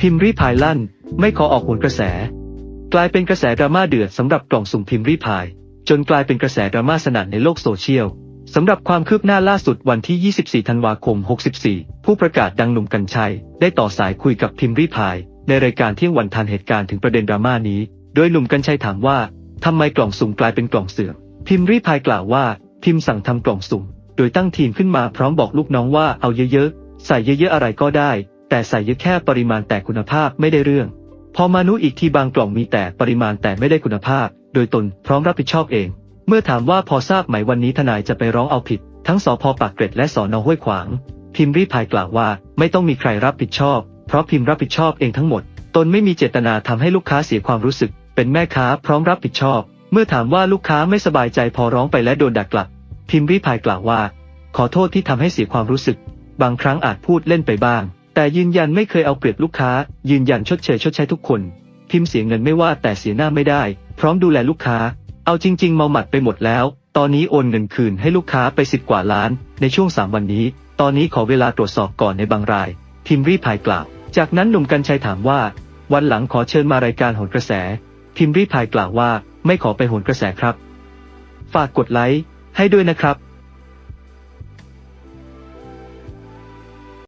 พิมพ์รีพายลั่น ไม่ขอออกโหนกระแส กลายเป็นกระแสดราม่าเดือดสำหรับกล่องสุ่มพิมพ์รีพาย จนกลายเป็นกระแสดราม่าสนั่นในโลกโซเชียลสำหรับความคืบหน้าล่าสุดวันที่ 24 ธันวาคม 64 ผู้ประกาศดังหนุ่มกัญชัย ได้ต่อสายคุยกับพิมพ์รีพาย ในรายการเที่ยงวันทันเหตุการณ์ถึงประเด็นดราม่านี้ โดยหนุ่มกัญชัยถามว่าทำไมกล่องสุ่มกลายเป็นกล่องเสื่อม พิมพ์รีพายกล่าวว่า พิมพ์สั่งทำกล่องสุ่ม โดยตั้งทีมขึ้นมาพร้อมบอกลูกน้องว่าเอาเยอะๆ ใส่เยอะๆอะไรก็ได้ แต่ใส่ยอะแค่ปริมาณแต่คุณภาพไม่ได้เรื่อง พอมานุอีกทีบางกล่องมีแต่ปริมาณแต่ไม่ได้คุณภาพ โดยตนพร้อมรับผิดชอบเอง เมื่อถามว่าพอทราบไหมวันนี้ทนายจะไปร้องเอาผิด ทั้งสพปากเกร็ดและสอนอห้วยขวาง พิมพ์รีพายกล่าวว่าไม่ต้องมีใครรับผิดชอบ เพราะพิมพ์รับผิดชอบเองทั้งหมด ตนไม่มีเจตนาทำให้ลูกค้าเสียความรู้สึก เป็นแม่ค้าพร้อมรับผิดชอบ เมื่อถามว่าลูกค้าไม่สบายใจพอร้องไปและโดนด่ากลับ พิมพ์รีพายกล่าวว่า ขอโทษที่ทำให้เสียความรู้สึก บางครั้งอาจพูดเล่นไปบ้าง แต่ยืนยันไม่เคยเอาเปรียบลูกค้า ยืนยันชดเชยชดใช้ทุกคน พิมพ์เสียเงินไม่ว่าแต่เสียหน้าไม่ได้ พร้อมดูแลลูกค้า เอาจริง ๆ เมาหมัดไปหมดแล้ว ตอนนี้โอนเงินคืนให้ลูกค้าไปสิบกว่าล้าน ในช่วง 3 วันนี้ ตอนนี้ขอเวลาตรวจสอบก่อนในบางราย พิมพ์รีพายกล่าว จากนั้นหนุ่มกัญชัยถามว่า วันหลังขอเชิญมารายการโหนกระแส พิมพ์รีพายกล่าวว่า ไม่ขอไปโหนกระแสครับ ฝากกดไลค์ให้ด้วยนะครับ